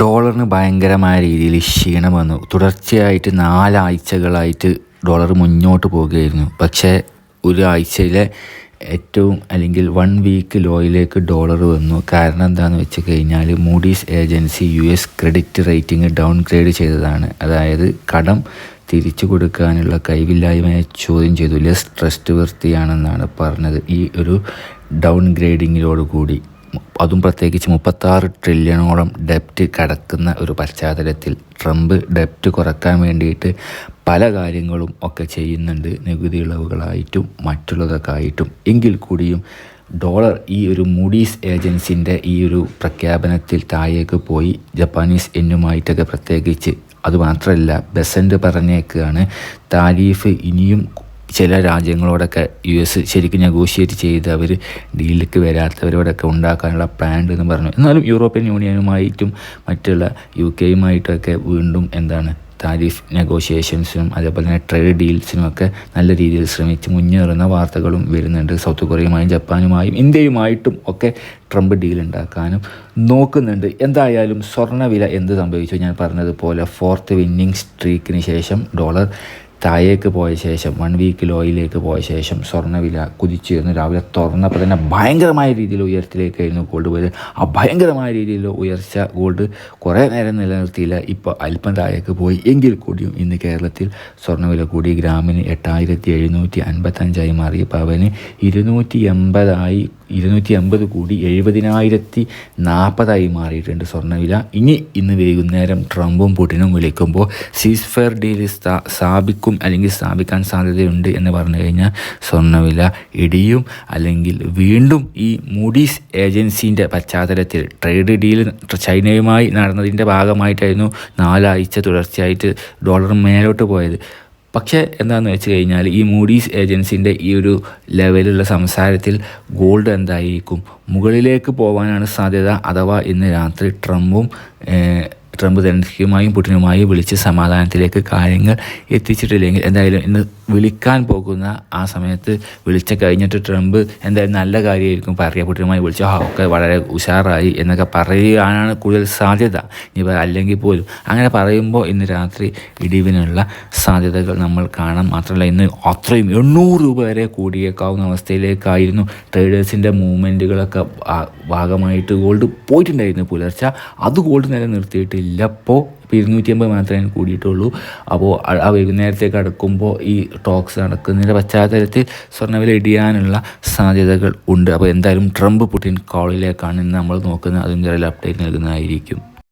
ഡോളറിന് ഭയങ്കരമായ രീതിയിൽ ക്ഷീണം വന്നു. തുടർച്ചയായിട്ട് നാലാഴ്ചകളായിട്ട് ഡോളർ മുന്നോട്ട് പോവുകയായിരുന്നു പക്ഷേ ഒരാഴ്ചയിലെ ഏറ്റവും അല്ലെങ്കിൽ വൺ വീക്ക് ലോയിലേക്ക് ഡോളർ വന്നു. കാരണം എന്താണെന്ന് വെച്ച് കഴിഞ്ഞാൽ Moody's agency U S credit rating downgrade ചെയ്തതാണ്. അതായത് കടം തിരിച്ചു കൊടുക്കാനുള്ള കഴിവില്ലായ്മയെ ചോദ്യം ചെയ്തു. ലെസ് ട്രസ്റ്റ് വൃത്തിയാണെന്നാണ് പറഞ്ഞത്. ഈ ഒരു ഡൗൺ ഗ്രേഡിങ്ങിനോട് കൂടി അതും പ്രത്യേകിച്ച് മുപ്പത്താറ് ട്രില്യണോളം ഡെപ്റ്റ് കടക്കുന്ന ഒരു പശ്ചാത്തലത്തിൽ ട്രംപ് ഡെപ്റ്റ് കുറയ്ക്കാൻ വേണ്ടിയിട്ട് പല കാര്യങ്ങളും ഒക്കെ ചെയ്യുന്നുണ്ട്. നികുതി ഇളവുകളായിട്ടും മറ്റുള്ളതൊക്കെ ആയിട്ടും. എങ്കിൽ കൂടിയും ഡോളർ ഈ ഒരു മൂഡീസ് ഏജൻസിന്റെ ഈ ഒരു പ്രഖ്യാപനത്തിൽ താഴേക്ക് പോയി. ജപ്പാനീസ് എന്നുമായിട്ടൊക്കെ പ്രത്യേകിച്ച് അതുമാത്രമല്ല ബെസന്റ് പറഞ്ഞേക്കാണ് താരീഫ് ഇനിയും ചില രാജ്യങ്ങളോടൊക്കെ യു എസ് ശരിക്കും നെഗോഷിയേറ്റ് ചെയ്ത് അവർ ഡീലിലേക്ക് വരാത്തവരോടൊക്കെ ഉണ്ടാക്കാനുള്ള പ്ലാൻ എന്ന് പറഞ്ഞു. എന്നാലും യൂറോപ്യൻ യൂണിയനുമായിട്ടും മറ്റുള്ള യു കെയുമായിട്ടൊക്കെ വീണ്ടും എന്താണ് താരിഫ് നെഗോഷിയേഷൻസിനും അതേപോലെ തന്നെ ട്രേഡ് ഡീൽസിനും ഒക്കെ നല്ല രീതിയിൽ ശ്രമിച്ച് മുന്നേറുന്ന വാർത്തകളും വരുന്നുണ്ട്. സൗത്ത് കൊറിയയുമായും ജപ്പാനുമായും ഇന്ത്യയുമായിട്ടും ഒക്കെ ട്രംപ് ഡീൽ ഉണ്ടാക്കാനും നോക്കുന്നുണ്ട്. എന്തായാലും സ്വർണവില എന്ത് സംഭവിച്ചു? ഞാൻ പറഞ്ഞതുപോലെ ഫോർത്ത് വിന്നിംഗ് സ്ട്രീക്കിന് ശേഷം ഡോളർ താഴേക്ക് പോയ ശേഷം വൺ വീക്ക് ലോയിലേക്ക് പോയ ശേഷം സ്വർണവില കുതിച്ചിരുന്നു. രാവിലെ തുറന്നപ്പോൾ തന്നെ ഭയങ്കരമായ രീതിയിൽ ഉയരത്തിലേക്കായിരുന്നു ഗോൾഡ് പോയത്. ആ ഭയങ്കരമായ രീതിയിൽ ഉയർച്ച ഗോൾഡ് കുറേ നേരം നിലനിർത്തിയില്ല. ഇപ്പോൾ അല്പം താഴേക്ക് പോയി. എങ്കിൽ കൂടിയും ഇന്ന് കേരളത്തിൽ സ്വർണവില കൂടി ഗ്രാമിന് എട്ടായിരത്തി എഴുന്നൂറ്റി അൻപത്തഞ്ചായി മാറി. പവന് ഇരുന്നൂറ്റി എൺപതായി ഇരുന്നൂറ്റി അമ്പത് കൂടി എഴുപതിനായിരത്തി നാൽപ്പതായി മാറിയിട്ടുണ്ട് സ്വർണവില ഇനി ഇന്ന് വൈകുന്നേരം ട്രംപും പുടിനും വിളിക്കുമ്പോൾ സീസ് ഫെയർ ഡീൽ സ്ഥാപിക്കും അല്ലെങ്കിൽ സ്ഥാപിക്കാൻ സാധ്യതയുണ്ട് എന്ന് പറഞ്ഞു കഴിഞ്ഞാൽ സ്വർണവില ഇടിയും അല്ലെങ്കിൽ വീണ്ടും ഈ മൂഡീസ് ഏജൻസീന്റെ പശ്ചാത്തലത്തിൽ ട്രേഡ് ഡീൽ ചൈനയുമായി നടന്നതിന്റെ ഭാഗമായിട്ടായിരുന്നു നാലാഴ്ച തുടർച്ചയായിട്ട് ഡോളർ മേലോട്ട് പോയത്. പക്ഷേ എന്താണെന്ന് വെച്ച് കഴിഞ്ഞാൽ ഈ മൂഡീസ് ഏജൻസിന്റെ ഈ ഒരു ലെവലുള്ള സംസാരത്തിൽ ഗോൾഡ് എന്തായിരിക്കും? മുകളിലേക്ക് പോകാനാണ് സാധ്യത അഥവാ ഇന്ന് രാത്രി ട്രംപും ട്രംപ് തെരഞ്ഞെടുപ്പുമായും പുടിനുമായും വിളിച്ച് സമാധാനത്തിലേക്ക് കാര്യങ്ങൾ എത്തിച്ചിട്ടില്ലെങ്കിൽ എന്തായാലും ഇന്ന് വിളിക്കാൻ പോകുന്ന ആ സമയത്ത് വിളിച്ച കഴിഞ്ഞിട്ട് ട്രംപ് എന്തായാലും നല്ല കാര്യമായിരിക്കും. പറയുക പുടിനുമായി വിളിച്ചു ആ ഒക്കെ വളരെ ഉഷാറായി എന്നൊക്കെ പറയുകയാണ് കൂടുതൽ സാധ്യത. ഇനി അല്ലെങ്കിൽ പോലും. അങ്ങനെ പറയുമ്പോൾ ഇന്ന് രാത്രി ഇടിവിനുള്ള സാധ്യതകൾ നമ്മൾ കാണാം. മാത്രമല്ല ഇന്ന് അത്രയും എണ്ണൂറ് രൂപ വരെ കൂടിയേക്കാവുന്ന അവസ്ഥയിലേക്കായിരുന്നു ട്രേഡേഴ്സിന്റെ മൂവ്മെന്റുകളൊക്കെ ഭാഗമായിട്ട് ഗോൾഡ് പോയിട്ടുണ്ടായിരുന്നു. പുലർച്ചെ അത് ഗോൾഡ് നിലനിർത്തിയിട്ടില്ല. ഇപ്പോൾ ഇപ്പോൾ ഇരുന്നൂറ്റി അമ്പത് മാത്രമേ കൂടിയിട്ടുള്ളൂ. അപ്പോൾ ആ വൈകുന്നേരത്തേക്ക് അടക്കുമ്പോൾ ഈ ടോക്സ് നടക്കുന്നതിന്റെ പശ്ചാത്തലത്തിൽ സ്വർണവില ഇടിയാനുള്ള സാധ്യതകൾ ഉണ്ട്. അപ്പോൾ എന്തായാലും ട്രംപ് പുടിൻ കോളിലേക്കാണ് ഇന്ന് നമ്മൾ നോക്കുന്നത്. അതിന്റെ അപ്ഡേറ്റ് നൽകുന്നതായിരിക്കും.